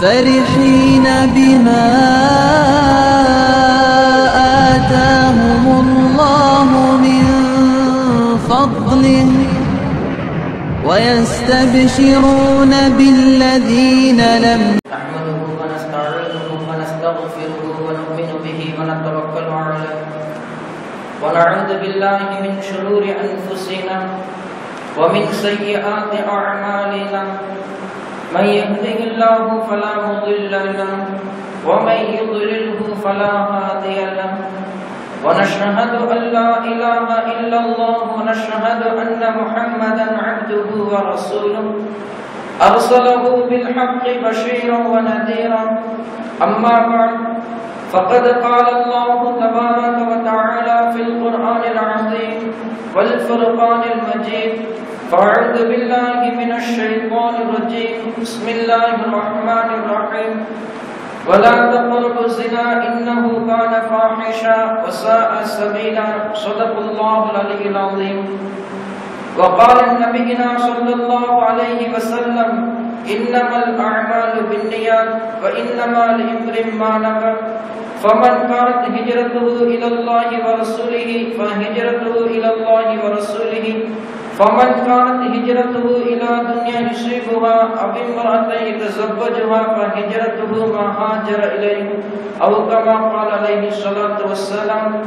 فرحين بما آتاهم الله من فضله ويستبشرون بالذين لم ونستغفره ونؤمن به ونتوكل عليه. ونعوذ بالله من شرور أنفسنا ومن سيئات أعمالنا. من يهده الله فلا مضل له، ومن يضلله فلا هادي له. ونشهد أن لا إله إلا الله، ونشهد أن محمدا عبده ورسوله. أرسله بالحق بشيرا ونذيرا. أما بعد، فقد قال الله تبارك وتعالى في القرآن العظيم والفرقان المجيد فأعوذ بالله من الشيطان الرجيم بسم الله الرحمن الرحيم ولا تقربوا الزنا إنه كان فاحشا، وساء سبيلا صدق الله العلي العظيم وقال نبينا صلى الله عليه وسلم إنما الأعمال بالنيات وإنما لامرئ ما نوى فمن كانت هجرته إلى الله ورسوله فهجرته إلى الله ورسوله فمن كانت هجرته الى دنيا يصيبها او امراه يتزوجها فهجرته ما هاجر اليه او كما قال عليه الصلاه والسلام،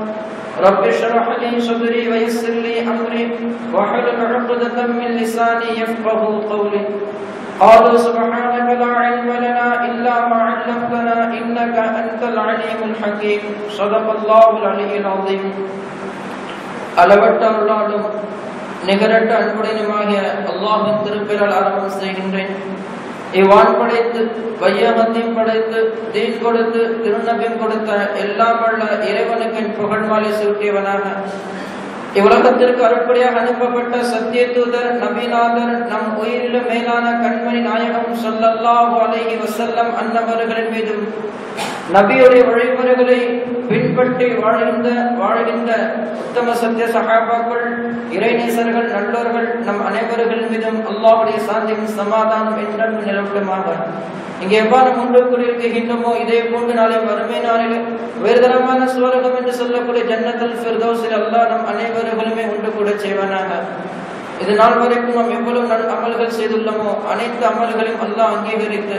رب اشرح لي صدري ويسر لي امري واحلل عقدة من لساني يفقه قولي. قالوا سبحانك لا علم لنا الا ما علمتنا انك انت العليم الحكيم. صدق الله العلي العظيم. அளவட்டருளாலும் நிகரற்ற அன்புடனுமாகிய அல்லாஹின் திருப்பெயரால் ஆரம்பம் செய்கின்றேன். இவ்வான் படைத்து வையகத்தையும் படைத்து தீன் கொடுத்து திருநபியம் கொடுத்த எல்லாம் வல்ல இறைவனுக்கு என் சுருக்கியவனாக. இவ்வுலகத்திற்கு அருப்படியாக அனுப்பப்பட்ட சத்திய தூதர் நபிநாதர் நம் உயிரிலும் மேலான கண்மணி நாயகம் சொல்லல்லாஹு அலைஹி வசல்லம் அன்னவர்களின் மீதும் நபியுடைய வழிமுறைகளை பின்பற்றி வாழ்கின்ற வாழ்கின்ற உத்தம சத்திய சகாபாக்கள் இறைநேசர்கள் நல்லோர்கள் நம் அனைவர்களின் மீதும் அல்லாவுடைய சாந்தியும் சமாதானம் என்றும் நிலவட்டுமாக இங்கே எவ்வாறு முன்பு கூறியிருக்கின்றோமோ இதே போன்று நாளை வறுமை நாளில் உயர்தரமான சுவரகம் என்று சொல்லக்கூடிய ஜன்னத்தில் ஃபிர்தௌஸில் அல்லா நம் அனைவர்களுமே உண்டு கூட செய்வானாக. இது நாள் வரைக்கும் நாம் எவ்வளவு நல் அமல்கள் செய்துள்ளோமோ அனைத்து அமல்களையும் அல்லாஹ் அங்கீகரித்து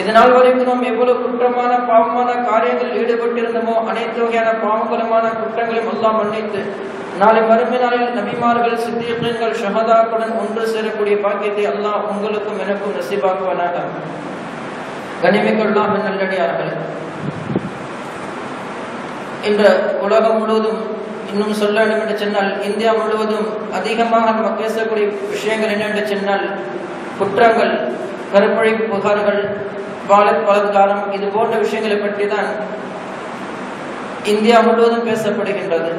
இதனால் வரைக்கும் நாம் எவ்வளவு குற்றமான பாவமான காரியங்களில் ஈடுபட்டிருந்தோமோ அனைத்து வகையான பாவகரமான குற்றங்களையும் எல்லாம் மன்னித்து நாளை மறுமை நாளில் நபிமார்கள் சித்தியங்கள் ஷஹதாக்குடன் ஒன்று சேரக்கூடிய பாக்கியத்தை அல்லாஹ் உங்களுக்கும் எனக்கும் நசிபாக்குவானாக. கனிமிக்கொள்ளாம் நல்லடியார்கள். இன்று உலகம் முழுவதும் இன்னும் சொல்ல வேண்டும் என்று சொன்னால் இந்தியா முழுவதும் அதிகமாக நம்ம பேசக்கூடிய விஷயங்கள் என்னென்று சொன்னால் குற்றங்கள் கருப்பழி புகார்கள் பாலத் பலத்காரம் இது போன்ற விஷயங்களை பற்றி தான் இந்தியா முழுவதும் பேசப்படுகின்றது.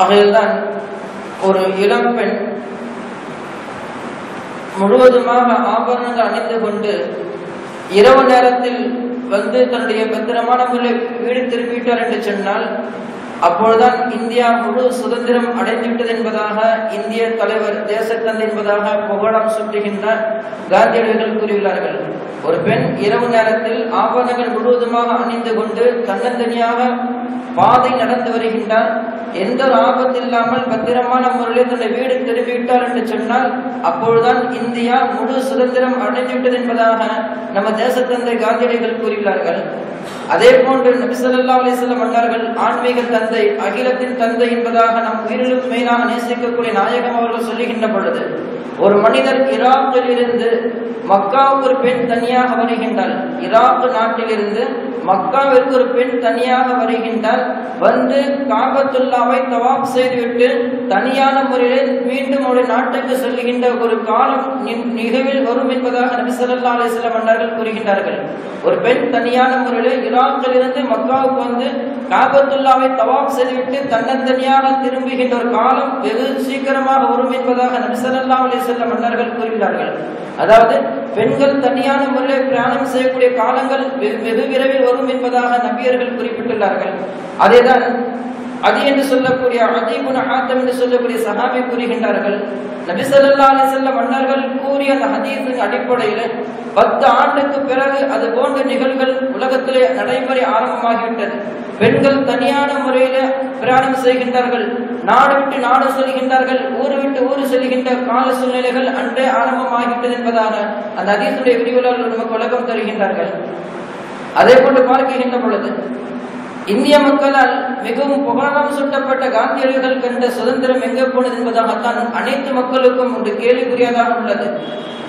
ஆகையில்தான் ஒரு இளம் பெண் முழுவதுமாக ஆபரணங்கள் அணிந்து கொண்டு இரவு நேரத்தில் வந்து தன்னுடைய பத்திரமான முறையில் வீடு திரும்பிவிட்டார் என்று சொன்னால் அப்பொழுதுதான் இந்தியா முழு சுதந்திரம் அடைந்துவிட்டது என்பதாக இந்திய தலைவர் தேசத்தந்தை என்பதாக புகழம் சுட்டுகின்ற காந்தியடிகள் கூறியுள்ளார்கள் ஒரு பெண் இரவு நேரத்தில் ஆபரணங்கள் முழுவதுமாக அணிந்து கொண்டு தன்னந்தனியாக பாதை நடந்து வருகின்றார் எந்த ஒரு ஆபத்து இல்லாமல் பத்திரமான முறையில் தன்னை வீடு திரும்பிவிட்டார் என்று சொன்னால் அப்பொழுதுதான் இந்தியா முழு சுதந்திரம் அடைந்துவிட்டது என்பதாக நம்ம தேசத்தந்தை காந்தியடிகள் கூறியுள்ளார்கள். அதே போன்று நபிசல்லா அலிசல்லம் மன்னர்கள் ஆன்மீக தந்தை தந்தை அகிலத்தின் தந்தை என்பதாக நம் உயிரிலும் மேலாக நேசிக்கக்கூடிய நாயகம் அவர்கள் சொல்லுகின்ற பொழுது ஒரு மனிதர் இராக்கிலிருந்து மக்காவுக்கு ஒரு பெண் தனியாக வருகின்றார் ஈராக் நாட்டிலிருந்து மக்காவிற்கு ஒரு பெண் தனியாக வருகின்றார் வந்து காபத்துல்லாவை தவாப் செய்துவிட்டு தனியான முறையிலே மீண்டும் ஒரு நாட்டுக்கு செல்கின்ற ஒரு காலம் நிகழ்வில் வரும் என்பதாக நபிசல்லா அலிஸ்லாம் மன்னர்கள் கூறுகின்றார்கள். ஒரு பெண் தனியான முறையிலே இராக்கிலிருந்து மக்காவுக்கு வந்து காபத்துல்லாவை தவாப் செய்துவிட்டு தன்னந்தனியாக திரும்புகின்ற ஒரு காலம் வெகு சீக்கிரமாக வரும் என்பதாக நபி சொல்லா அலிஸ்லாம் மன்னர்கள் கூறுகிறார்கள். அதாவது பெண்கள் தனியான முறையில் பிரயாணம் செய்யக்கூடிய காலங்கள் வெகு விரைவில் வரும் என்பதாக நபியர்கள் குறிப்பிட்டுள்ளார்கள். அதேதான் அது என்று சொல்லக்கூடிய அதீபுன் ஆத்தம் என்று சொல்லக்கூடிய சஹாபி கூறுகின்றார்கள். நபி ஸல்லல்லாஹு மன்னர்கள் கூறிய அந்த ஹதீஸின் அடிப்படையில் பத்து ஆண்டுக்கு பிறகு அது போன்ற நிகழ்வுகள் உலகத்திலே நடைமுறை ஆரம்பமாகிவிட்டது. பெண்கள் தனியான முறையில பிரயாணம் செய்கின்றார்கள். நாடு விட்டு நாடு செல்கின்றார்கள். ஊர் விட்டு ஊர் செல்கின்ற கால சூழ்நிலைகள் அன்றே ஆரம்பமாகிவிட்டது என்பதான அந்த அதீசுடைய விரிவுரையாளர்கள் நமக்கு உலகம் தருகின்றார்கள். அதே போன்று பார்க்கின்ற பொழுது இந்திய மக்களால் மிகவும் புகழாரம் சூட்டப்பட்ட காந்தியடிகள் கண்ட சுதந்திரம் எங்கே போனது என்பதாகத்தான் அனைத்து மக்களுக்கும் ஒரு கேள்விக்குரியதாக உள்ளது.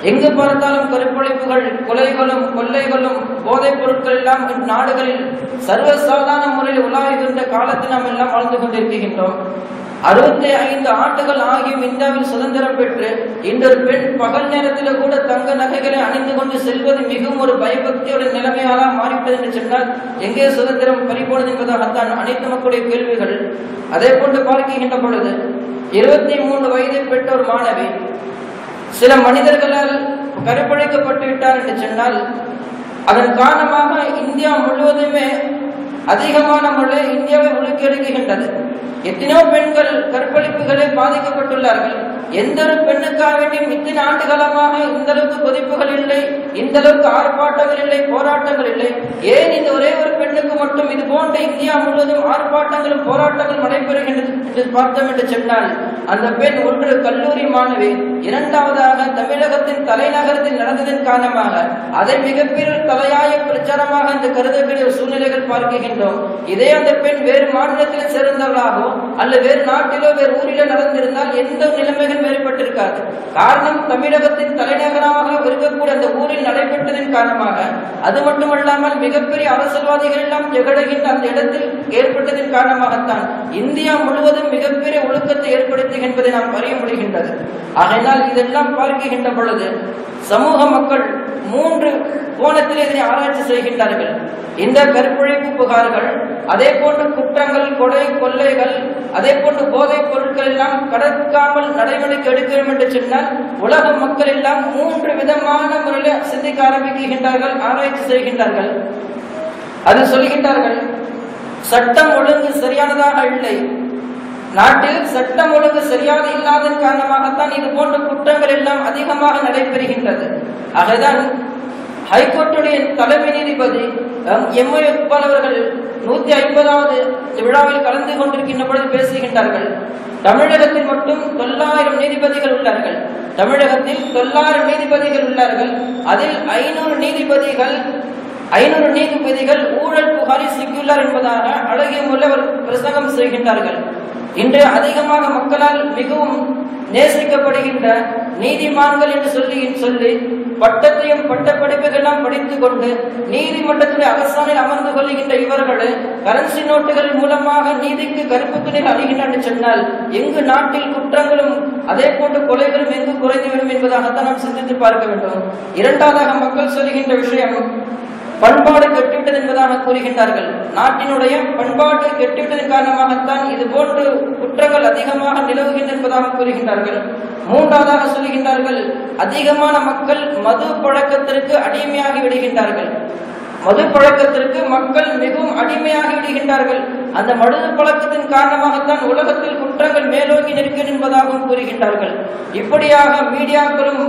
எங்கு பார்த்தாலும் கருப்பொழிப்புகள் கொலைகளும் கொள்ளைகளும் போதைப் பொருட்கள் எல்லாம் நாடுகளில் சர்வசாதாரண முறையில் உலாவுகின்ற காலத்தில் நாம் எல்லாம் வாழ்ந்து கொண்டிருக்கின்றோம். அறுபத்தி ஐந்து ஆண்டுகள் ஆகியும் இந்தியாவில் சுதந்திரம் பெற்று இன்று பெண் பகல் நேரத்தில் கூட தங்க நகைகளை அணிந்து கொண்டு செல்வது மிகவும் ஒரு பயபக்தியோட நிலைமையாக மாறிவிட்டது என்று சொன்னால் எங்கே சுதந்திரம் பறிபோனது என்பதாகத்தான் அனைத்து மக்களுடைய கேள்விகள். அதே போன்று பார்க்கின்ற பொழுது இருபத்தி மூன்று வயதை பெற்ற ஒரு மாணவி சில மனிதர்களால் கருப்பழைக்கப்பட்டு விட்டார் என்று சொன்னால் அதன் காரணமாக இந்தியா முழுவதுமே அதிகமான முறை இந்தியாவை உலுக்கெடுக்குகின்றது எத்தனையோ பெண்கள் கற்பழிப்புகளே பாதிக்கப்பட்டுள்ளார்கள். எந்த ஒரு பெண்ணுக்காக வேண்டியும் இத்தனை ஆண்டு காலமாக இந்த அளவுக்கு கொதிப்புகள் இல்லை இந்த அளவுக்கு ஆர்ப்பாட்டங்கள் இல்லை போராட்டங்கள் இல்லை. ஏன் இந்த ஒரே ஒரு பெண்ணுக்கு மட்டும் இது போன்ற இந்தியா முழுவதும் ஆர்ப்பாட்டங்களும் போராட்டங்களும் நடைபெறுகின்றது என்று பார்த்தோம் என்று சொன்னால் அந்த பெண் ஒன்று கல்லூரி மாணவி இரண்டாவதாக தமிழகத்தின் தலைநகரத்தில் நடந்ததன் காரணமாக அதை மிகப்பெரிய தலையாய பிரச்சாரமாக இந்த கருதக்கூடிய சூழ்நிலைகள் பார்க்கின்றோம். இதே அந்த பெண் வேறு மாநிலத்தில் சேர்ந்தவளாகவோ அல்ல வேறு நாட்டிலோ வேறு ஊரிலோ நடந்திருந்தால் எந்த நிலைமைகள் வேறுபட்டிருக்காது காரணம் தமிழகத்தின் தலைநகரமாக இருக்கக்கூடிய அந்த ஊரில் நடைபெற்றதன் காரணமாக அது மட்டுமல்லாமல் மிகப்பெரிய அரசியல்வாதிகள் எல்லாம் ஜெகடுகின்ற அந்த இடத்தில் ஏற்பட்டதன் காரணமாகத்தான் இந்தியா முழுவதும் மிகப்பெரிய ஒழுக்கத்தை ஏற்படுத்தி என்பதை நாம் அறிய முடிகின்றது. ஆகையினால் இதெல்லாம் பார்க்கின்ற பொழுது சமூக மக்கள் மூன்று கோணத்தில் இதனை ஆராய்ச்சி செய்கின்றார்கள். இந்த கற்பழிப்பு புகார்கள் அதே போன்று குற்றங்கள் கொலை கொள்ளைகள் அதே போன்று போதைப் பொருட்கள் எல்லாம் கடற்காமல் நடைமுறைக்கு எடுக்கிறோம் என்று சொன்னால் உலக மக்கள் எல்லாம் மூன்று விதமான முறையில் சிந்திக்க ஆரம்பிக்கின்றார்கள் ஆராய்ச்சி செய்கின்றார்கள். அது சொல்கின்றார்கள் சட்டம் ஒழுங்கு சரியானதாக இல்லை. நாட்டில் சட்டம் ஒழுங்கு சரியாக இல்லாதன் காரணமாகத்தான் இது போன்ற குற்றங்கள் எல்லாம் அதிகமாக நடைபெறுகின்றது. ஆகதான் ஹைகோர்ட்டுடைய தலைமை நீதிபதி எம் ஏ இக்பால் அவர்கள் நூத்தி ஐம்பதாவது விழாவில் கலந்து கொண்டிருக்கின்ற பொழுது பேசுகின்றார்கள். தமிழகத்தில் மட்டும் தொள்ளாயிரம் நீதிபதிகள் உள்ளார்கள். தமிழகத்தில் தொள்ளாயிரம் நீதிபதிகள் உள்ளார்கள். அதில் ஐநூறு நீதிபதிகள் ஐநூறு நீதிபதிகள் ஊழல் புகாரில் சிக்கியுள்ளார் என்பதாக அழகிய முறையில் பிரசங்கம் செய்கின்றார்கள். இன்று அதிகமாக மக்களால் மிகவும் நேசிக்கப்படுகின்ற நீதிமான்கள் என்று சொல்லி சொல்லி பட்டத்தையும் பட்ட படிப்புகளெல்லாம் படித்துக் கொண்டு நீதிமன்றத்தில் அரசாணையில் அமர்ந்து கொள்கின்ற இவர்கள் கரன்சி நோட்டுகள் மூலமாக நீதிக்கு கருப்பு துணிகள் அழிகின்றன சொன்னால் எங்கு நாட்டில் குற்றங்களும் அதே போன்று கொலைகளும் எங்கு குறைந்துவிடும் என்பதாகத்தான் நாம் சிந்தித்து பார்க்க வேண்டும். இரண்டாவதாக மக்கள் சொல்கின்ற விஷயம் பண்பாடு கெட்டுவிட்டது என்பதாக கூறுகின்றார்கள். நாட்டினுடைய பண்பாடு கெட்டுவிட்டதன் காரணமாகத்தான் இது போன்று குற்றங்கள் அதிகமாக நிலவுகின்றன என்பதாக கூறுகின்றார்கள். மூன்றாவதாக சொல்லுகின்றார்கள் அதிகமான மக்கள் மது பழக்கத்திற்கு அடிமையாகி விடுகின்றார்கள். மது பழக்கத்திற்கு மக்கள் மிகவும் அடிமையாகி விடுகின்றார்கள். அந்த மது பழக்கத்தின் காரணமாகத்தான் உலகத்தில் குற்றங்கள் மேலோங்கி நிற்கிறது என்பதாகவும் கூறுகின்றார்கள். இப்படியாக மீடியாக்களும்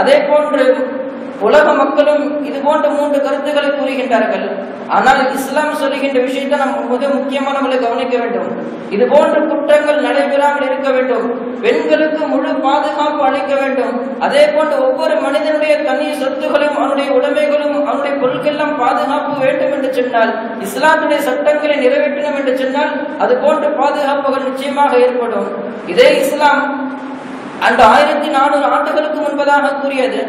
அதே போன்று உலக மக்களும் இது போன்ற மூன்று கருத்துக்களை கூறுகின்றார்கள். ஆனால் இஸ்லாம் சொல்லுகின்ற விஷயத்தை நாம் மிக முக்கியமானவர்களை கவனிக்க வேண்டும். இது போன்ற குற்றங்கள் நடைபெறாமல் இருக்க வேண்டும். பெண்களுக்கு முழு பாதுகாப்பு அளிக்க வேண்டும். அதே போன்று ஒவ்வொரு மனிதனுடைய தனி சொத்துகளும் அவனுடைய உடைமைகளும் அவனுடைய பொருட்களெல்லாம் பாதுகாப்பு வேண்டும் என்று சொன்னால் இஸ்லாத்துடைய சட்டங்களை நிறைவேற்றணும் என்று சொன்னால் அது போன்ற பாதுகாப்புகள் நிச்சயமாக ஏற்படும். இதே இஸ்லாம் அந்த ஆயிரத்தி நானூறு ஆண்டுகளுக்கு முன்பதாக கூறியது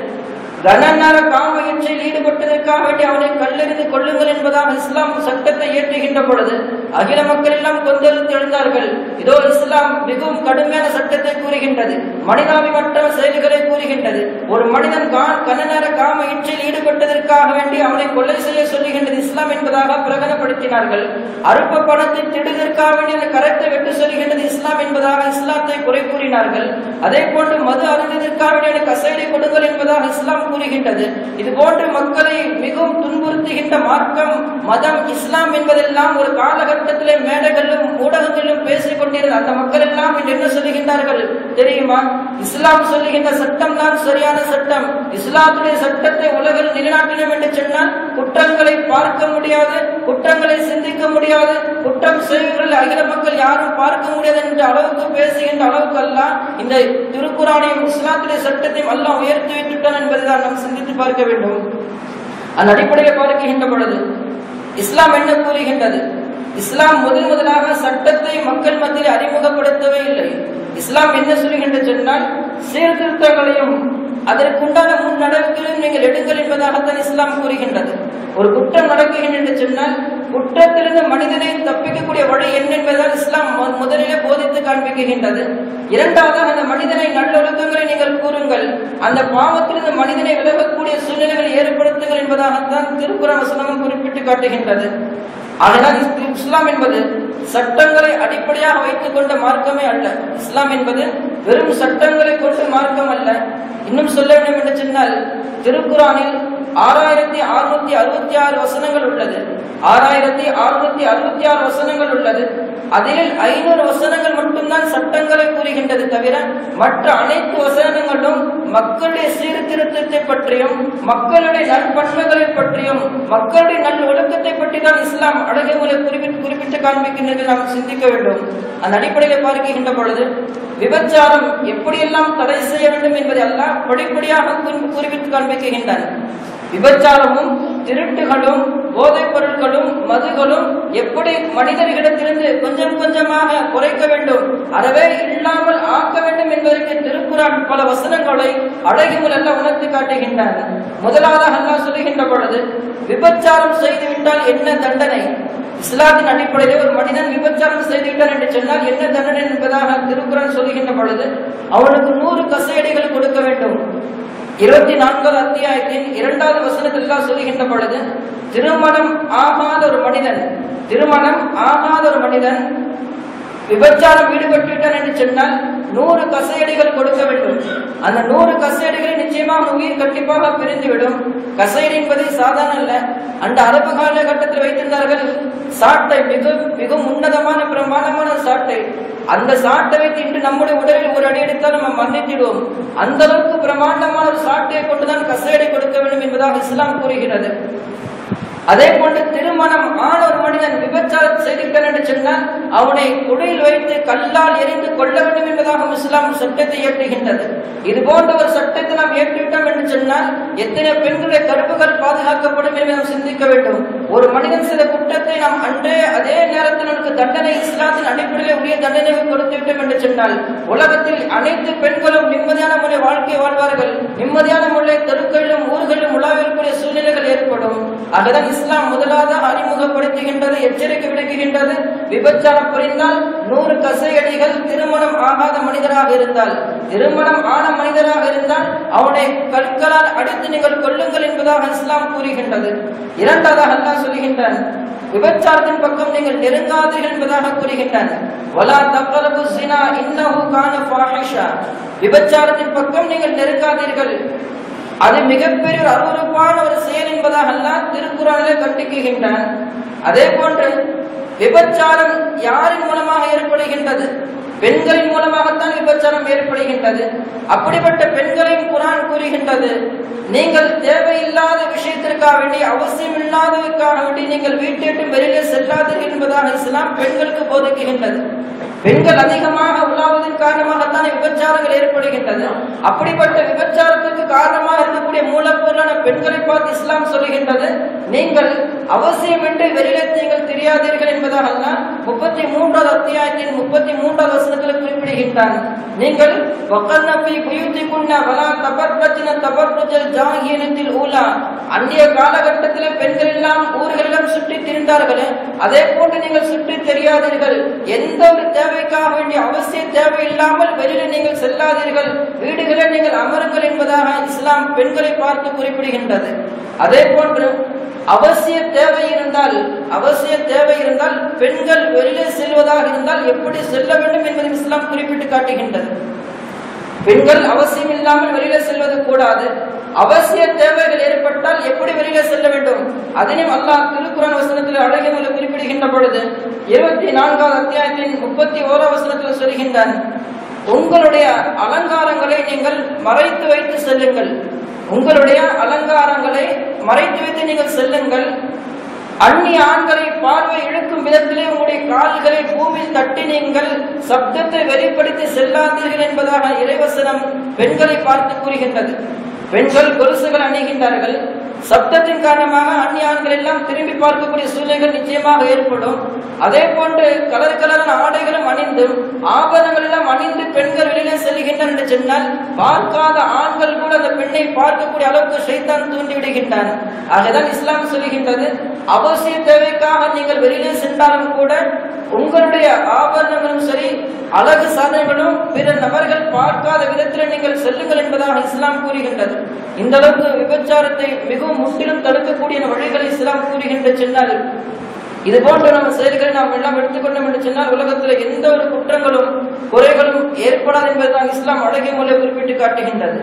கனநர காம இச்சையில் ஈடுபட்டதற்காக வேண்டி அவனை கல்லெறிந்து கொள்ளுங்கள் என்பதாக இஸ்லாம் சட்டத்தை ஏற்றுகின்ற பொழுது அகில மக்கள் எல்லாம் கொந்தளித்து எழுந்தார்கள். இதோ இஸ்லாம் மிகவும் கடுமையான சட்டத்தை கூறுகின்றது. மனிதாபிமற்ற செயல்களை கூறுகின்றது. ஒரு மனிதன் கனநர காம இச்சையில் ஈடுபட்டதற்காக வேண்டி அவனை கொலை செய்ய சொல்லுகின்றது இஸ்லாம் என்பதாக பிரகடனப்படுத்தினார்கள் அருப்ப பணத்தை திடுதற்காக வேண்டி அந்த கரத்தை வெட்டு சொல்லுகின்றது இஸ்லாம் என்பதாக இஸ்லாத்தை குறை கூறினார்கள். அதே போன்று மது அருந்ததற்காக வேண்டிய எனக்கு கொடுங்கள் என்பதாக இஸ்லாம் கூறுகின்றது. இது போன்று மக்களை மிகவும் துன்புறுத்துகின்ற மார்க்கம் மதம் இஸ்லாம் என்பதெல்லாம் ஒரு காலகட்டத்திலே மேடைகளிலும் ஊடகங்களிலும் பேசிக் கொண்டிருந்த அந்த மக்கள் எல்லாம் இன்று என்ன சொல்லுகின்றார்கள்? தெரியுமா? இஸ்லாம் சொல்லுகின்ற சட்டம் தான் சரியான சட்டம். இஸ்லாத்துடைய சட்டத்தை உலகில் நிலைநாட்டினோம் என்று சொன்னால் குற்றங்களை பார்க்க முடியாது குற்றங்களை சிந்திக்க முடியாது குற்றம் செய்வர்கள் அகில மக்கள் யாரும் பார்க்க முடியாது என்ற அளவுக்கு பேசுகின்ற அளவுக்கு அல்ல. இந்த திருக்குறானையும் இஸ்லாத்துடைய சட்டத்தையும் எல்லாம் உயர்த்தி வைத்துட்டான் என்பதை நாம் சிந்தித்து பார்க்க வேண்டும். அந்த அடிப்படையில் பார்க்கின்ற பொழுது இஸ்லாம் என்ன கூறுகின்றது? இஸ்லாம் முதன் முதலாக சட்டத்தை மக்கள் மத்தியில் அறிமுகப்படுத்தவே இல்லை. இஸ்லாம் என்ன சொல்லுகின்ற சொன்னால் சீர்திருத்தங்களையும் அதற்குண்டான முன் நடவடிக்கைகளையும் நீங்கள் எடுங்கள் என்பதாகத்தான் இஸ்லாம் கூறுகின்றது. ஒரு குற்றம் நடக்குகின்ற சொன்னால் குற்றத்திலிருந்து மனிதனை தப்பிக்கக்கூடிய வழி என்ன என்பதால் இஸ்லாம் முதலிலே போதித்து காண்பிக்கின்றது இரண்டாவதாக அந்த மனிதனை நல்லொழுக்கங்களை நீங்கள் கூறுங்கள். அந்த பாவத்திலிருந்து மனிதனை விலகக்கூடிய சூழ்நிலைகளை ஏற்படுத்துங்கள் என்பதாகத்தான் திருக்குறள் வசனமும் குறிப்பிட்டு காட்டுகின்றது. ஆனால் இஸ்லாம் என்பது சட்டங்களை அடிப்படையாக வைத்துக் கொண்ட மார்க்கமே அல்ல. இஸ்லாம் என்பது வெறும் சட்டங்களை கொண்டு மார்க்கம் அல்ல. இன்னும் சொல்ல வேண்டும் என்று சொன்னால் திருக்குறானில் ஆறாயிரத்தி அறுநூத்தி அறுபத்தி ஆறு வசனங்கள் உள்ளது. ஆறாயிரத்தி அறுநூத்தி அறுபத்தி ஆறு வசனங்கள் உள்ளது. அதில் ஐநூறு வசனங்கள் மட்டும்தான் சட்டங்களை கூறுகின்றது தவிர மற்ற அனைத்து வசனங்களும் மக்களுடைய சீர்திருத்தத்தை பற்றியும் மக்களுடைய நற்பண்புகளை பற்றியும் மக்களுடைய நல் ஒழுக்கத்தை பற்றி தான் இஸ்லாம் அழகுகளை குறிப்பிட்டு குறிப்பிட்டு காண்பிக்கின்றது நாம் சிந்திக்க வேண்டும். அந்த அடிப்படையில் பார்க்கின்ற பொழுது விபச்சாரம் எப்படியெல்லாம் தடை செய்ய வேண்டும் என்பதை எல்லாம் படிப்படியாக குறிப்பிட்டு காண்பிக்கின்றன. விபச்சாரமும் திருட்டுகளும் போதைப் பொருட்களும் மதுகளும் எப்படி மனிதர்களிடத்திலிருந்து கொஞ்சம் கொஞ்சமாக குறைக்க வேண்டும்? அறவே இல்லாமல் ஆக்க வேண்டும் என்பதற்கு திருக்குறான் பல வசனங்களை அழகி முதல்ல உணர்த்தி காட்டுகின்றன. முதலாவதாக அல்லாஹ் சொல்லுகின்ற பொழுது விபச்சாரம் செய்துவிட்டால் என்ன தண்டனை? இஸ்லாத்தின் அடிப்படையில் ஒரு மனிதன் விபச்சாரம் செய்துவிட்டார் என்று சொன்னால் என்ன தண்டனை என்பதாக திருக்குறள் சொல்லுகின்ற பொழுது அவனுக்கு நூறு கசையடிகள் கொடுக்க வேண்டும். இருபத்தி நான்காவது அத்தியாயத்தின் இரண்டாவது வசனத்திற்காக சொல்லுகின்ற பொழுது திருமணம் ஆகாத ஒரு மனிதன் திருமணம் ஆகாத ஒரு மனிதன் விபச்சாரம் ஈடுபட்டுவிட்டார் என்று சொன்னால் நூறு கசையடிகள் கொடுக்க வேண்டும். அந்த நூறு கசையடிகளை நிச்சயமாக உயிர் கண்டிப்பாக பிரிந்துவிடும். கசையடி என்பது சாதாரண அல்ல. அந்த அரபு காலகட்டத்தில் வைத்திருந்தார்கள் சாட்டை மிக மிக உன்னதமான பிரமாண்டமான சாட்டை. அந்த சாட்டை வைத்து இன்று நம்முடைய உடலில் ஒரு அடி எடுத்தால் நம்ம மன்னித்திடுவோம். அந்த அளவுக்கு பிரமாண்டமான ஒரு சாட்டையை கொண்டுதான் கசையடை கொடுக்க வேண்டும் என்பதாக இஸ்லாம் கூறுகிறது. அதே போன்று திருமணம் ஆன ஒரு மனிதன் விபச்சாரம் செய்திருக்கிறான் என்று சொன்னால் அவனை குடையில் வைத்து கல்லால் எரிந்து கொள்ள வேண்டும் என்பதாக இஸ்லாம் சட்டத்தை இயற்றுகின்றது. இது போன்ற ஒரு சட்டத்தை நாம் ஏற்றுவிட்டோம் என்று சொன்னால் எத்தனை பெண்களுடைய கருப்புகள் பாதுகாக்கப்படும் என்று நாம் சிந்திக்க வேண்டும். ஒரு மனிதன் செய்த குற்றத்தை நாம் அன்றே அதே நேரத்தில் நமக்கு தண்டனை இஸ்லாத்தின் அடிப்படையில் உரிய தண்டனை கொடுத்து விட்டோம் என்று சொன்னால் உலகத்தில் அனைத்து பெண்களும் நிம்மதியான முறை வாழ்க்கை வாழ்வார்கள். நிம்மதியான முறை தெருக்களிலும் ஊர்களிலும் உலாவிற்குரிய சூழ்நிலைகள் ஏற்படும். அதுதான் இஸ்லாம் முதலாக அறிமுகப்படுத்துகின்றது எச்சரிக்கை விடுக்கின்றது. விபச்சாரம் புரிந்தால் நூறு கசையடிகள் திருமணம் ஆகாத மனிதராக இருந்தால் திருமணம் ஆன மனிதராக இருந்தால் அவனை கற்களால் அடித்து நீங்கள் கொள்ளுங்கள் என்பதாக இஸ்லாம் கூறுகின்றது. இரண்டாவதாக அல்லாஹ் சொல்லுகின்றான் விபச்சாரத்தின் பக்கம் நீங்கள் நெருங்காதீர்கள் என்பதாக கூறுகின்றான். வலா தக்ரபு ஸினா இன்னஹு கான ஃபாஹிஷா. விபச்சாரத்தின் பக்கம் நீங்கள் நெருங்காதீர்கள். அது மிகப்பெரிய ஒரு அருவருப்பான ஒரு செயல் என்பதாக அல்லாஹ் திருக்குறானிலே அதே போன்று விபச்சாரம் யாரின் மூலமாக ஏற்படுகின்றது? பெண்களின் மூலமாகத்தான் விபச்சாரம் ஏற்படுகின்றது. அப்படிப்பட்ட பெண்களையும் குரான் கூறுகின்றது. நீங்கள் தேவையில்லாத விஷயத்திற்காக வேண்டி அவசியம் இல்லாததுக்காக வேண்டி நீங்கள் வீட்டை விட்டு வெளியிலே செல்லாதீர்கள் என்பதாக இஸ்லாம் பெண்களுக்கு போதிக்குகின்றது. பெண்கள் அதிகமாக உலாவதன் காரணமாகத்தான் விபச்சாரங்கள் ஏற்படுகின்றது அப்படிப்பட்ட விபச்சாரத்துக்கு காரணமாக இருக்கக்கூடிய மூலப்பொருளான பெண்களை பார்த்து இஸ்லாம் சொல்லுகின்றது. நீங்கள் அவசியமின்றி வெளியிலே நீங்கள் தெரியாதீர்கள் என்பதாக முப்பத்தி மூன்றாவது அத்தியாயத்தின் முப்பத்தி மூன்றாவது வசனத்தில் குறிப்பிடுகின்றான் நீங்கள் வக்கன்னபி புயுத்திக்குன்ன வலா தபர்ரத்தின தபர்ருஜல் ஜாகியனத்தில் ஊலா. அந்நிய காலகட்டத்தில் பெண்கள் எல்லாம் ஊர்களெல்லாம் சுற்றி திரிந்தார்களே. அதே போன்று நீங்கள் சுற்றி தெரியாதீர்கள். எந்த ஒரு தேவைக்காக வேண்டிய அவசிய தேவை இல்லாமல் வெளியில நீங்கள் செல்லாதீர்கள். வீடுகளில் நீங்கள் அமருங்கள் என்பதாக இஸ்லாம் பெண்களை பார்த்து குறிப்பிடுகின்றது. அதே போன்று அவசிய தேவை இருந்தால் அவசிய தேவை இருந்தால் பெண்கள் வெளியே செல்வதாக இருந்தால் எப்படி செல்ல வேண்டும் என்பதை இஸ்லாம் குறிப்பிட்டு காட்டுகின்றது. பெண்கள் அவசியம் இல்லாமல் வெளியில செல்வது கூடாது. அவசிய தேவைகள் ஏற்பட்டால் எப்படி வெளியில செல்ல வேண்டும்? அதனையும் அல்லாஹ் திருக்குறான் வசனத்தில் அழகிய குறிப்பிடுகின்ற பொழுது இருபத்தி நான்காவது அத்தியாயத்தின் முப்பத்தி ஓரா வசனத்தில் சொல்கின்றான் உங்களுடைய அலங்காரங்களை நீங்கள் மறைத்து வைத்து செல்லுங்கள். உங்களுடைய அலங்காரங்களை மறைத்து வைத்து நீங்கள் செல்லுங்கள். அந்நிய ஆண்களை பார்வை இழுக்கும் விதத்திலே உங்களுடைய கால்களை பூமியில் தட்டி நீங்கள் சப்தத்தை வெளிப்படுத்தி செல்லாதீர்கள் என்பதாக இறைவசனம் பெண்களை பார்த்து கூறுகின்றது. பெண்கள் கொலுசுகள் அணிகின்றார்கள். சப்தத்தின் காரணமாக அந்நிய ஆண்கள் எல்லாம் திரும்பி பார்க்கக்கூடிய சூழ்நிலைகள் நிச்சயமாக ஏற்படும். அதே போன்று கலர் கலரான ஆடைகளும் அணிந்தும் ஆபரணங்கள் எல்லாம் அணிந்து பெண்கள் வெளியிலே செல்கின்றனர் என்று சொன்னால் பார்க்காத ஆண்கள் கூட அந்த பெண்ணை பார்க்கக்கூடிய அளவுக்கு சைத்தான் தூண்டி விடுகின்றான் ஆகதான் இஸ்லாம் சொல்லுகின்றது அவசிய தேவைக்காக நீங்கள் வெளியிலே சென்றாலும் கூட உங்களுடைய ஆபரணங்களும் சரி அழகு சாதனைகளும் பிற நபர்கள் பார்க்காத விதத்தில் நீங்கள் செல்லுங்கள் என்பதாக இஸ்லாம் கூறுகின்றது. இந்த அளவுக்கு விபச்சாரத்தை மிகவும் முற்றிலும் தடுக்கக்கூடிய வழிகளை இஸ்லாம் கூறுகின்ற சொன்னால் இது போன்ற நம்ம செயல்களை நாம் எல்லாம் எடுத்துக்கொண்டோம் என்று சொன்னால் உலகத்தில் எந்த ஒரு குற்றங்களும் குறைகளும் ஏற்படாது என்பதுதான் இஸ்லாம் அழகிய முறை குறிப்பிட்டு காட்டுகின்றது.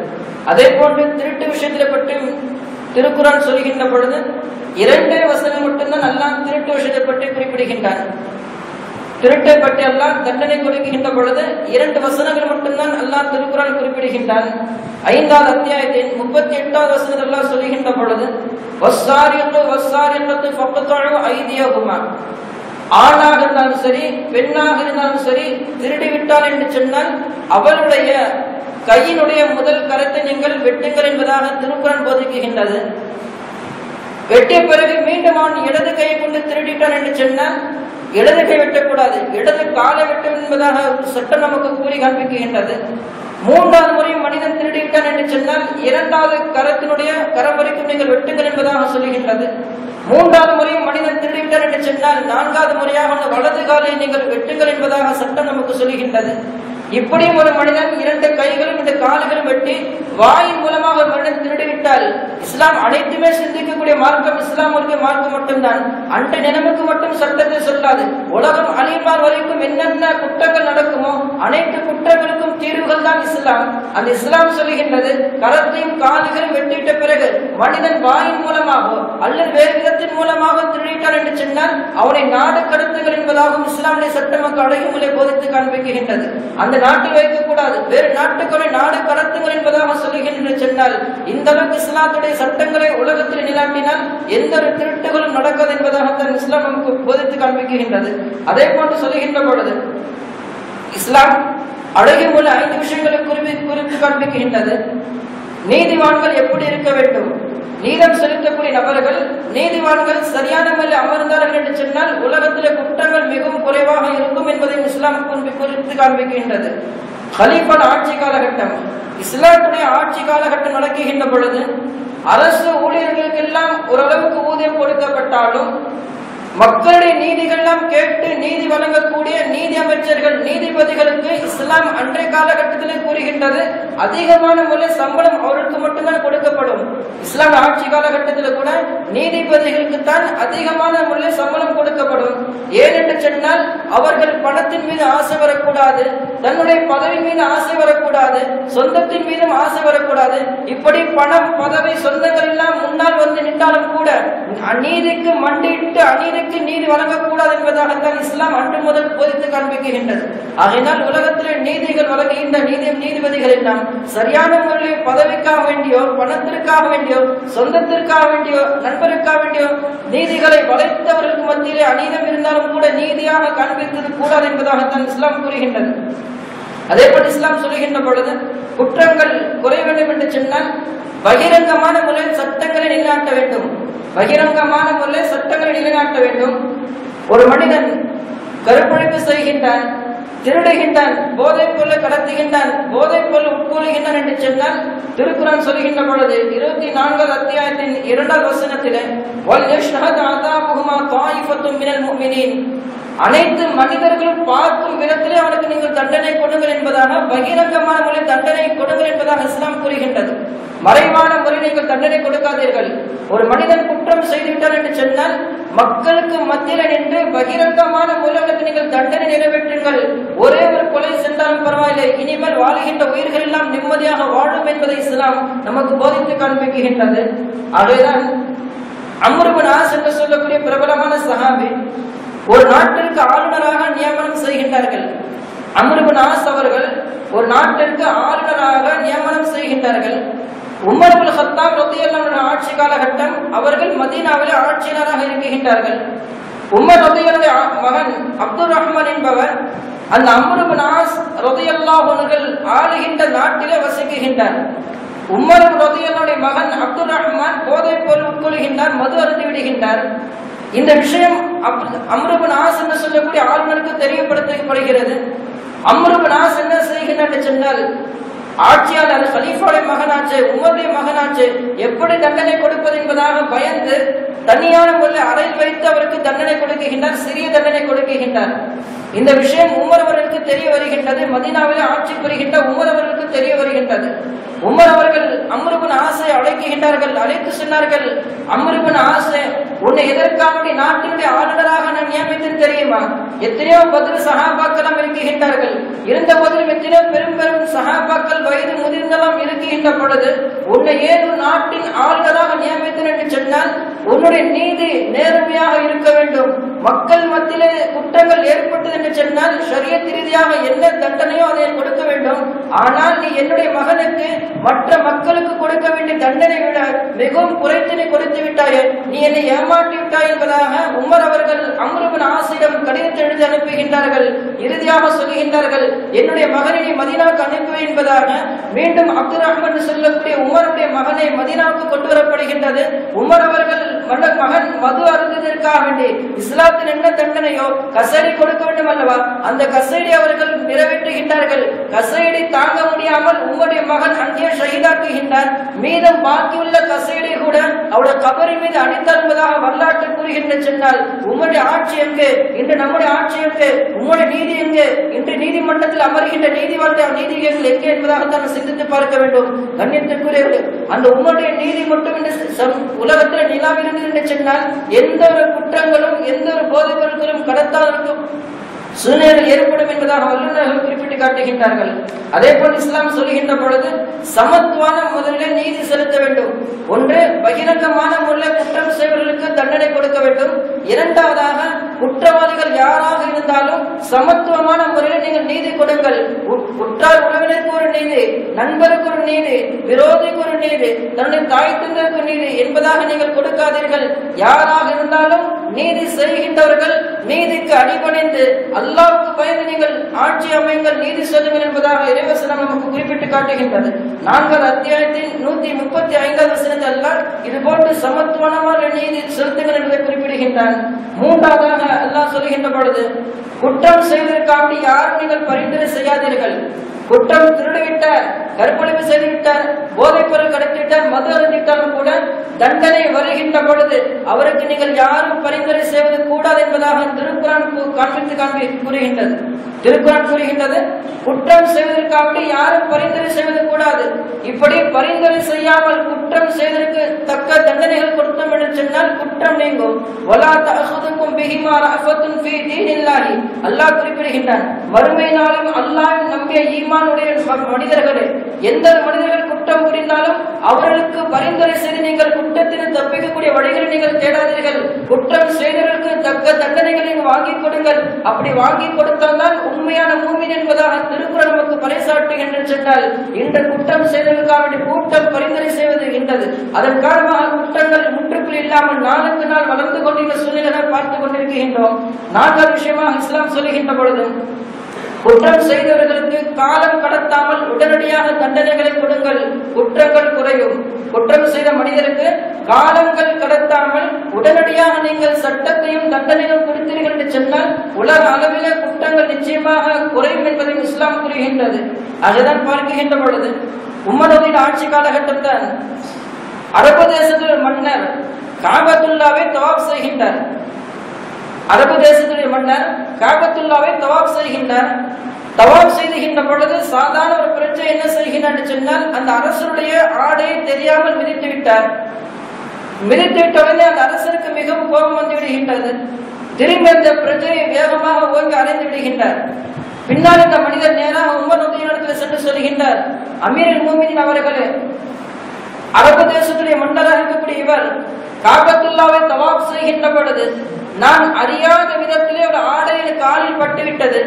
அதே போன்று திருட்டு விஷயத்தில் பற்றி திருக்குறான் சொல்கின்ற பொழுது இரண்டே வசனம் மட்டும்தான் நல்லா திருட்டு விஷயத்தை பற்றி குறிப்பிடுகின்றான். திருட்டை பற்றி அல்லாஹ் தண்டனை கொடுக்கின்ற பொழுது இரண்டு வசனங்கள் மட்டும்தான் அல்லாஹ் திருக்குறான் குறிப்பிடுகின்றான். ஐந்தாவது அத்தியாயத்தின் முப்பத்தி எட்டாவது வசனத்தில் அல்லாஹ் சொல்லுகின்ற பொழுது வஸ்ஸாரியத்து வஸ்ஸாரியத்து ஃபக்கத்தழு ஐதியகுமா. ஆணாக இருந்தாலும் சரி பெண்ணாக இருந்தாலும் சரி திருடி விட்டால் என்று சொன்னால் அவருடைய கையினுடைய முதல் கரத்தை நீங்கள் வெட்டுங்கள் என்பதாக திருக்குறான் போதிக்குகின்றது. வெட்டிய பிறகு மீண்டும் அவன் இடது கையை கொண்டு திருடிட்டான் என்று சொன்னால் இடது கை வெட்டக்கூடாது. இடது காலை வெட்டும் என்பதாக சட்டம் நமக்கு கூறி காண்பிக்கின்றது. மூன்றாவது முறையும் மனிதன் திருடிவிட்டான் என்று சொன்னால் இரண்டாவது கரத்தினுடைய கரம் வரைக்கும் நீங்கள் வெட்டுங்கள் என்பதாக சொல்லுகின்றது. மூன்றாவது முறையும் மனிதன் திருடிவிட்டான் என்று சொன்னால் நான்காவது முறையாக வலது காலை நீங்கள் வெட்டுங்கள் என்பதாக சட்டம் நமக்கு சொல்லுகின்றது. இப்படியும் ஒரு மனிதன் இரண்டு கைகளும் இந்த கால்களும் வெட்டி வாயின் மூலமாக ஒரு மனிதன் திருடிவிட்டால் இஸ்லாம் அனைத்துமே சிந்திக்கக்கூடிய மார்க்கம் இஸ்லாம் இஸ்லாமுக்கு மார்க்கம் மட்டும்தான். அன்றைய நிலைமைக்கு மட்டும் சட்டத்தை சொல்லாது. உலகம் அழிவார் வரைக்கும் என்னென்ன குற்றங்கள் நடக்குமோ அனைத்து குற்றங்களுக்கும் தீர்வுகள் தான் இஸ்லாம். அந்த இஸ்லாம் சொல்லுகின்றது கரத்தையும் கால்களையும் வெட்டிட்ட பிறகு மனிதன் வாயின் மூலமாகவோ அல்லது வேறு விதத்தின் மூலமாக திருடிட்டார் என்று சொன்னால் அவனை நாடு கடத்துகள் என்பதாகவும் இஸ்லாமிய சட்டமக்கு அழகுமுறை போதித்து காண்பிக்கின்றது. அந்த நாட்டில் வைக்கக்கூடாது. வேறு நாட்டுக்குறை நாடு கடத்துங்கள் என்பதாக சொல்லுகின்ற சொன்னால் இந்த அளவுக்கு இஸ்லாத்துடைய சட்டங்களை உலகத்தில் நிலாட்டினால் எந்த ஒரு திருட்டுகளும் நடக்காது என்பதாகத்தான் இஸ்லாம் நமக்கு போதித்து காண்பிக்கின்றது. அதே போன்று சொல்லுகின்ற பொழுது இஸ்லாம் அழகிய போல ஐந்து விஷயங்களை குறிப்பி காண்பிக்கின்றது. நீதிவான்கள் எப்படி இருக்க வேண்டும்? நீதம் செலுத்தக்கூடிய நபர்கள் நீதிவான்கள் சரியான முறையில் அமர்ந்தார்கள் என்று சொன்னால் உலகத்தில் குற்றங்கள் மிகவும் குறைவாக இருக்கும் என்பதை இஸ்லாம் குறித்து காண்பிக்கின்றது. ஹலீஃபான் ஆட்சி காலகட்டம் இஸ்லாத்துடைய ஆட்சி காலகட்டம் நடக்குகின்ற பொழுது அரசு ஊழியர்களுக்கெல்லாம் ஓரளவுக்கு ஊதியம் கொடுக்கப்பட்டாலும் மக்களுடைய நீதிகள்லாம் கேட்டு நீதி வழங்கக்கூடிய நீதி அமைச்சர்கள் நீதிபதிகளுக்கு இஸ்லாம் அன்றைய காலகட்டத்திலே கூறுகின்றது அதிகமான முறை சம்பளம் அவருக்கு மட்டும்தான் கொடுக்கப்படும். இஸ்லாம் ஆட்சி காலகட்டத்தில் கூட நீதிபதிகளுக்கு தான் அதிகமான முறையில் சம்பளம் கொடுக்கப்படும். ஏனென்று சொன்னால் அவர்கள் பணத்தின் மீது ஆசை வரக்கூடாது தன்னுடைய பதவி மீது ஆசை வரக்கூடாது சொந்தத்தின் மீதும் ஆசை வரக்கூடாது. இப்படி பணம் பதவி சொந்தங்கள் எல்லாம் முன்னால் வந்து நின்றாலும் கூட அநீதிக்கு மண்டிட்டு அநீதிக்கு நீதி வழங்கக்கூடாது என்பதாகத்தான் இஸ்லாம் அன்று முதல் போதித்து காண்பிக்கின்றது. ஆகையினால் உலகத்திலே நீதிகள் வழங்குகின்ற நீதி நீதிபதிகள் எல்லாம் சரியான முறையில் பதவிக்காக வேண்டியோ பணத்திற்காக வேண்டியோ சொந்தத்திற்காக வேண்டியோ நண்பருக்காக வேண்டியோ நீதிகளை வளைத்தவர்களுக்கு மத்தியிலே அநீதம் இருந்தாலும் கூட நீதியாக காண்பித்தது கூடாது என்பதாகத்தான் இஸ்லாம் கூறுகின்றது. அதே போல் இஸ்லாம் சொல்லுகின்ற பொழுது குற்றங்கள் குறைய வேண்டும் என்று சொன்னால் பகிரங்கமான முறையில் சட்டங்களை நிலைநாட்ட வேண்டும். பகிரங்கமான முறையில் சட்டங்களை நிலைநாட்ட வேண்டும். ஒரு மனிதன் கருப்பொழிப்பு செய்கின்றான் திருடுகின்றான் போதைப் பொருளை கடத்துகின்றான் போதைப் பொருள் உட்கொள்கின்றான் என்று சொன்னால் திருக்குறான் சொல்கின்ற பொழுது இருபத்தி நான்காவது அத்தியாயத்தின் இரண்டாவது வசனத்திலே அனைத்து மனிதர்களும் பார்க்கும் விதத்திலே அவனுக்கு நீங்கள் தண்டனை கொடுங்கள் என்பதாக பகிரங்கமான முறையில் தண்டனை கொடுங்கள் என்பதாக இஸ்லாம் கூறுகின்றது. மறைவான முறையில் நீங்கள் தண்டனை கொடுக்காதீர்கள். ஒரு மனிதன் குற்றம் செய்துவிட்டார் என்று சொன்னால் மக்களுக்கு மத்தியில் நின்று பகிரங்கமான முறையில் நீங்கள் தண்டனை நிறைவேற்றுங்கள். ஒரே ஒரு கொலை சென்றாலும் பரவாயில்லை. இனிமேல் வாழுகின்ற உயிர்கள் எல்லாம் நிம்மதியாக வாழும் என்பதை இஸ்லாம் நமக்கு போதித்து காண்பிக்கின்றது. ஆகவேதான் அம்ருபின் ஆஸ் என்று சொல்லக்கூடிய பிரபலமான சஹாபி ஒரு நாட்டிற்கு ஆளுநராக நியமனம் செய்கின்றார்கள். அம்ருபின் ஆஸ் அவர்கள் ஒரு நாட்டிற்கு ஆளுநராக நியமனம் செய்கின்றார்கள். உமர்புல் ஹத்தாம் ரத்தியல்லாவுடைய ஆட்சி காலகட்டம் அவர்கள் மதீனாவில் ஆட்சியாளராக இருக்கின்றார்கள். உமர் ரத்தியலுடைய மகன் அப்துல் ரஹ்மான் என்பவர் அந்த அம்ருபின் ஆஸ் ரத்தியல்லாஹ் ஆளுகின்ற நாட்டிலே வசிக்குகின்றார் உமர் ரதியனுடைய மகன் அப்துல் ரஹ்மான் போதைப் பொருள் உட்கொள்கின்றார் மது அருந்து விடுகின்றார் இந்த விஷயம் அம்ருபன் ஆஸ் என்று சொல்லக்கூடிய ஆளுநருக்கு தெரியப்படுத்தப்படுகிறது. அம்ருபன் ஆஸ் என்ன செய்கின்றார் சொன்னால் ஆட்சியாளர் ஹலீஃபாவுடைய மகனாச்சு உமருடைய மகனாச்சு எப்படி தண்டனை கொடுப்பது என்பதாக பயந்து தனியான முறையில் அறையில் வைத்து அவருக்கு தண்டனை கொடுக்குகின்றார் சிறிய தண்டனை கொடுக்குகின்றார் இந்த விஷயம் உமர் அவர்களுக்கு தெரிய வருகின்றது மதினாவிலே ஆட்சி புரிகின்ற உமர் அவர்களுக்கு தெரிய வருகின்றது. உமர் அவர்கள் அம்ருபின் ஆசை அழைக்குகின்றார்கள் அழைத்து சொன்னார்கள் அம்ருபின் ஆசை உன்னை எதற்காக நாட்டினுடைய ஆளுநராக நான் நியமித்தேன் தெரியுமா? எத்தனையோ பதில் சகாபாக்களும் இருக்குகின்றார்கள் இருந்த போதிலும் எத்தனையோ பெரும் பெரும் சகாபாக்கள் வயது முதிர்ந்தெல்லாம் பொழுது உன்னை ஏதோ நாட்டின் ஆள்களாக நியமித்தேன் என்று சொன்னால் உன்னுடைய நீதி நேர்மையாக இருக்க வேண்டும். மக்கள் மத்தியிலே குற்றங்கள் ஏற்பட்டது என்று சொன்னால் சரியத் ரீதியாக என்ன தண்டனையோ அதை கொடுக்க வேண்டும். ஆனால் நீ என்னுடைய மகனுக்கு மற்ற மக்களுக்கு கொடுக்க வேண்டிய தண்டனை விட மிகவும் குறைத்தினை கொடுத்து விட்டாயே நீ என்னை ஏமாற்றி விட்டாய் என்பதாக உமர் அவர்கள் அம்ருபின் ஆசிரியம் கடிதத்தை எழுதி அனுப்புகின்றார்கள். இறுதியாக சொல்லுகின்றார்கள் என்னுடைய மகனை மதினாக்கு அனுப்புவேன் என்பதாக மீண்டும் அப்துல் ரஹ்மான் சொல்லக்கூடிய உமருடைய மகனை மதினாவுக்கு கொண்டு வரப்படுகின்றது. உமர் அவர்கள் மன்னர் மகன் மது அருந்ததற்காக வேண்டி இஸ்லாத்தில் என்ன தண்டனையோ கசடி கொடுக்க வேண்டும் அல்லவா அந்த கசடி அவர்கள் நிறைவேற்றுகின்றார்கள். கசடி தாங்க முடியாமல் உம்முடைய மகன் அங்கே ஷஹீதாக்குகின்றார். மீதம் பாக்கியுள்ள கசையடி கூட அவருடைய கபரின் மீது அடித்தார் வரலாற்று கூறுகின்ற சொன்னால் உம்முடைய ஆட்சி எங்கு? இன்று நம்முடைய ஆட்சி எங்கு? உம்முடைய நீதி எங்கு? இன்று நீதிமன்றத்தில் அமர்கின்ற நீதிவான் நீதிகள் எங்கே என்பதாகத்தான் சிந்தித்து பார்க்க வேண்டும். கண்ணியத்திற்குரியவர்கள் அந்த உம்முடைய நீதி மட்டும் சம்- உலகத்தில் நிலாவிலிருந்து என்று சொன்னால் எந்த ஒரு குற்றங்களும் எந்த ஒரு போதைப் பொருட்களும் கடத்தாதற்கும் சூழ்நிலை ஏற்படும் என்பதாக வல்லுநர்கள் குறிப்பிட்டு காட்டுகின்றார்கள். அதே போல் இஸ்லாம் சொல்கின்ற பொழுது சமத்துவான முதலில் நீதி செலுத்த வேண்டும். ஒன்று பகிரங்கமான முறையில் குற்றம் செய்வர்களுக்கு தண்டனை கொடுக்க வேண்டும். இரண்டாவதாக குற்றவாளிகள் யாராக இருந்தாலும் சமத்துவமான முறையில் நீங்கள் நீதி கொடுங்கள். உற்றார் உறவினருக்கு ஒரு நீதி நண்பருக்கு ஒரு நீதி விரோதிக்கு ஒரு நீதி தன்னுடைய தாய் தந்தருக்கு நீதி என்பதாக நீங்கள் கொடுக்காதீர்கள். யாராக இருந்தாலும் நீதி செய்கின்றவர்கள் நீதிக்கு அடிபணிந்து அல்லாவுக்கு பயந்து நீங்கள் ஆட்சி அமைங்கள் நீதி சொல்லுங்கள் என்பதாக இறைவசனம் நமக்கு குறிப்பிட்டு காட்டுகின்றது. நான்காவது அத்தியாயத்தின் நூத்தி முப்பத்தி ஐந்தாவது வசனத்தில் அல்லாஹ் இது போன்று சமத்துவமான நீதி செலுத்துங்கள் என்பதை குறிப்பிடுகின்றான். மூன்றாவதாக அல்லாஹ் சொல்லுகின்ற பொழுது குற்றம் செய்வதற்காக யாரும் நீங்கள் பரிந்துரை செய்யாதீர்கள். குற்றம் திருடுவிட்ட கற்பழிப்பு செய்துவிட்டார் போதைப் பொருள் கடத்திவிட்டார் மது அருந்திட்டாலும் கூட தண்டனை வருகின்ற பொழுது அவருக்கு நீங்கள் யாரும் பரிந்துரை செய்வது கூடாது என்பதாக திருக்குறான் காண்பித்து காண்பி கூறுகின்றது. திருக்குறான் கூறுகின்றது குற்றம் செய்வதற்காக யாரும் பரிந்துரை செய்வது கூடாது. இப்படி பரிந்துரை செய்யாமல் குற்றம் செய்வதற்கு தக்க தண்டனைகள் கொடுத்தோம் என்று சொன்னால் குற்றம் நீங்கும். வலா தகுதுக்கும் பிஹிமா ரஃபத்துன் ஃபீ தீனில்லாஹி. அல்லாஹ் குறிப்பிடுகின்றான் வறுமையினாலும் அல்லாஹ் நம்பிய ஈமானுடைய மனிதர்களே. எந்த மனிதர்கள் குற்றம் புரிந்தாலும் அவர்களுக்கு பரிந்துரை செய்து நீங்கள் குற்றத்திற்கு தப்பிக்கக்கூடிய வழிகளை நீங்கள் தேடாதீர்கள். குற்றம் செய்தவர்களுக்கு தக்க தண்டனைகளை நீங்கள் வாங்கி கொடுங்கள். அப்படி வாங்கி கொடுத்தால்தான் உண்மையான மூமின் என்பதாக திருக்குறள் நமக்கு பறைசாட்டுகின்ற சொன்னால் இந்த குற்றம் செய்தவர்களுக்காக வேண்டி கூட்டம் பரிந்துரை செய்வது என்றது அதன் காரணமாக குற்றங்கள் முற்றுக்குள் இல்லாமல் நாளுக்கு நாள் வளர்ந்து கொண்டிருந்த சூழ்நிலை பார்த்து கொண்டிருக்கின்றோம். நான்காவது விஷயமாக இஸ்லாம் சொல்லுகின்ற பொழுது குற்றம் செய்தவர்களுக்கு காலம் கடத்தாமல் உடனடியாக தண்டனைகளை கொடுங்கள். குற்றங்கள் குறையும். குற்றம் செய்த மனிதருக்கு காலங்கள் கடத்தாமல் உடனடியாக நீங்கள் சட்டத்தையும் தண்டனையும் கொடுத்தீர்கள் என்று சொன்னால் உலக அளவிலே குற்றங்கள் நிச்சயமாக குறையும் என்பதை இஸ்லாம் கூறுகின்றது. அதுதான் பார்க்கின்ற பொழுது உம்மனவின் ஆட்சி காலகட்டத்தில் அரபு தேசத்தில் மன்னர் காபத்துல்லாவை தவாப் செய்கின்றார். அரபு தேசத்துடைய மன்னர் காபத்துல்லாவை தவாப் செய்கின்றார். தவாப் செய்துகின்ற பொழுது சாதாரண ஒரு பிரச்சனை என்ன செய்கிறார் சொன்னால் அந்த அரசருடைய ஆடையை தெரியாமல் மிதித்து விட்டார். மிதித்து விட்டவுடனே அந்த அரசருக்கு மிகவும் கோபம் வந்து விடுகின்றது. திரும்பி அந்த பிரஜையை வேகமாக ஓங்கி அடைந்து விடுகின்றார். பின்னால் இந்த மனிதர் நேராக உமர் உதயத்தில் சென்று சொல்கின்றார் அமீரின் மூமினின் அவர்களே அரபு தேசத்துடைய மன்னராக இருக்கக்கூடிய இவர் காபத்துல்லாவை தவாப் செய்கின்ற பொழுது நான் அறியாத விதத்திலே ஒரு ஆடை காலில் பட்டுவிட்டது.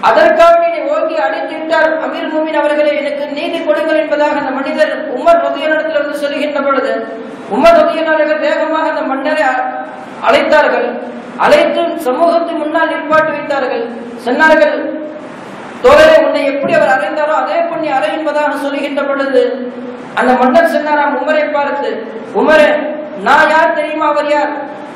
அதற்காக என்னை ஓங்கி அடைத்துவிட்டார் அமீர் மூமின் அவர்களை எனக்கு நீதி கொடுங்கள் என்பதாக அந்த மனிதர் உமர் ரதியனிடத்தில் வந்து சொல்கின்ற பொழுது உமர் ரதியனர்கள் வேகமாக அந்த மன்னரை அ- அழைத்தார்கள். அழைத்து சமூகத்தின் முன்னால் நிற்பாட்டு வைத்தார்கள். சொன்னார்கள் தோழரே உன்னை எப்படி அவர் அறைந்தாரோ அதே பொண்ணி அறை என்பதாக சொல்லுகின்ற பொழுது அந்த மன்னர் சொன்னாராம் உமரை பார்த்து உமரே நான் யார் தெரியுமா அவர் யார்?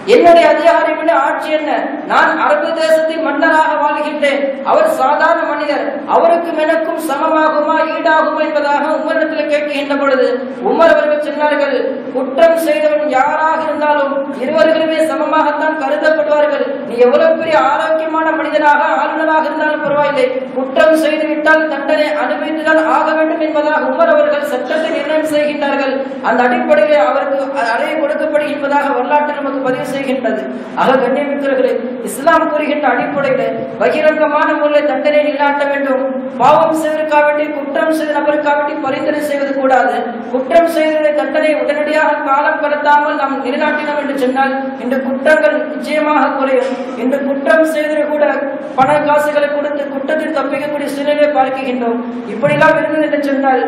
என்னுடைய அதிகாரி ஆட்சி என்ன? நான் அரபு தேசத்தின் மன்னராக வாழ்கின்றேன். அவர் சாதாரண மனிதர். அவருக்கும் எனக்கும் சமமாகுமா ஈடாகுமா என்பதாக உமரிடத்தில் கேட்கின்ற பொழுது உமர் அவர்கள் சொன்னார்கள் குற்றம் செய்தவன் யாராக இருந்தாலும் இருவர்களுமே சமமாகத்தான் கருதப்படுவார்கள். நீ எவ்வளவு பெரிய ஆரோக்கியமான மனிதனாக ஆளுநராக இருந்தாலும் பரவாயில்லை. குற்றம் செய்து விட்டால் தண்டனை அனுபவித்துதான் ஆக வேண்டும் என்பதாக உமர் அவர்கள் சட்டத்தை நிர்ணயம் செய்கின்றார்கள். அந்த அடிப்படையிலே அவருக்கு அறையை கொடுக்கப்படுகின்றதாக வரலாற்று நமக்கு பதிவு செய்கின்றது. ஆக கண்ணியமித்தவர்களே இஸ்லாம் கூறுகின்ற அடிப்படையிலே பகிரங்கமான முறையில் தண்டனை நிலாட்ட வேண்டும். பாவம் செய்வதற்காக குற்றம் செய்த நபருக்காக பரிந்துரை செய்வது கூடாது. குற்றம் செய்தவருடைய தண்டனை உடனடியாக காலம் கடத்தாமல் நாம் நிலைநாட்டினோம் என்று சொன்னால் இந்த குற்றங்கள் நிச்சயமாக குறையும். இந்த குற்றம் செய்தது கூட பண காசுகளை கொடுத்து குற்றத்தில் தப்பிக்கக்கூடிய சூழ்நிலை பார்க்கின்றோம். இப்படிலாம் இருந்தது என்று சொன்னால்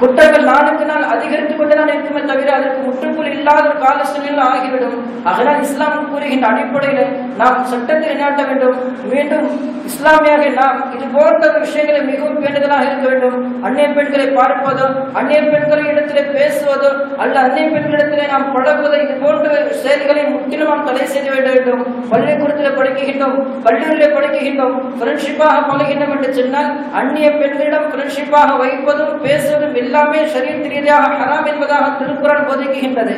குற்றங்கள் நாளுக்கு நாள் அதிகரித்துக் கொண்டுதான் இருக்குமே தவிர அதற்கு முற்றுப்புள் இல்லாத ஒரு கால சூழ்நிலை ஆகிவிடும். அதனால் இஸ்லாம் கூறுகின்ற அடிப்படையில் நாம் சட்டத்தை நிலைநாட்ட வேண்டும். மீண்டும் இஸ்லாமியாக நாம் இது போன்ற விஷயங்களை மிகவும் பேண்டுதலாக இருக்க வேண்டும். அந்நிய பெண்களை பார்ப்பதோ அந்நிய பெண்களின் இடத்திலே பேசுவதோ அல்ல அந்நிய பெண்களிடத்திலே நாம் பழகுவதோ இது போன்ற செயல்களை முற்றிலும் நாம் தடை செய்து விட வேண்டும். பள்ளிக்கூடத்தில் படிக்கின்றோம் கல்லூரியிலே படிக்கின்றோம் ஃப்ரெண்ட்ஷிப்பாக பழகின்றோம் என்று சொன்னால் அந்நிய பெண்களிடம் ஃப்ரெண்ட்ஷிப்பாக வைப்பதும் பேசுவதும் எல்லாமே சரீரத்து ரீதியாக ஹராம் என்பதாக திருக்குறள் போதிக்குகின்றது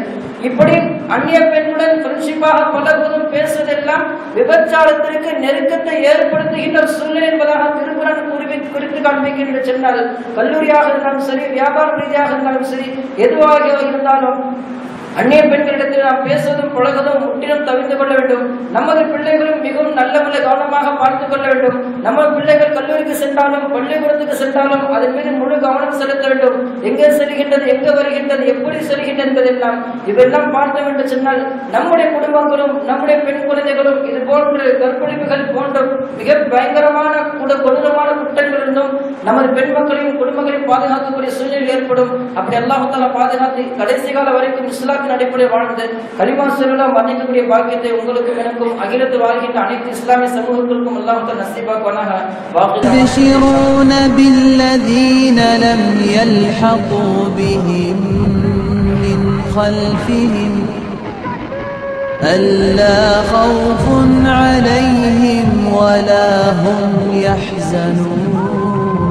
இப்படி அந்நிய பெண்ணுடன் ஃப்ரெண்ட்ஷிப்பாக பழகுவதும் பேசுவதெல்லாம் விபச்சாரத்திற்கு நெருக்கத்தை ஏற்படுத்துகின்ற சூழ்நிலை என்பதாக திருக்குறள் குறிப்பி குறித்து காண்பிக்கின்ற சொன்னால் கல்லூரியாக இருந்தாலும் சரி வியாபார ரீதியாக இருந்தாலும் சரி எதுவாக இருந்தாலும் அந்நிய பெண்களிடத்தில் நாம் பேசுவதும் பழகுவதும் முற்றிலும் தவிர்த்து கொள்ள வேண்டும். நமது பிள்ளைகளும் மிகவும் நல்ல முறை கவனமாக பார்த்துக் கொள்ள வேண்டும். நம்ம பிள்ளைகள் கல்லூரிக்கு சென்றாலும் பள்ளிக்கூடத்துக்கு சென்றாலும் அதன் மீது முழு கவனம் செலுத்த வேண்டும். எங்கே செல்கின்றது எங்கே வருகின்றது எப்படி செல்கின்றது என்பதெல்லாம் இவெல்லாம் பார்த்தோம் என்று சொன்னால் நம்முடைய குடும்பங்களும் நம்முடைய பெண் குழந்தைகளும் இது போன்ற கற்பழிப்புகள் போன்ற மிக பயங்கரமான கூட கொடூரமான குற்றங்கள் இருந்தும் நமது பெண் மக்களையும் குடும்பங்களையும் பாதுகாக்கக்கூடிய சூழ்நிலை ஏற்படும். அப்படி அல்லாஹால பாதுகாத்து கடைசி கால வரைக்கும் இஸ்லாத்தின் அடிப்படையில் வாழ்ந்து கலிமா செல்லாம் வர்ணிக்கக்கூடிய பாக்கியத்தை உங்களுக்கும் எனக்கும் அகிலத்தில் வாழ்கின்ற அனைத்து இஸ்லாமிய சமூகங்களுக்கும் அல்லாஹால நசீபாக்குவானாக வாக்கு يبشرون بالذين لم يلحقوا بهم من خلفهم ألا خوف عليهم ولا هم يحزنون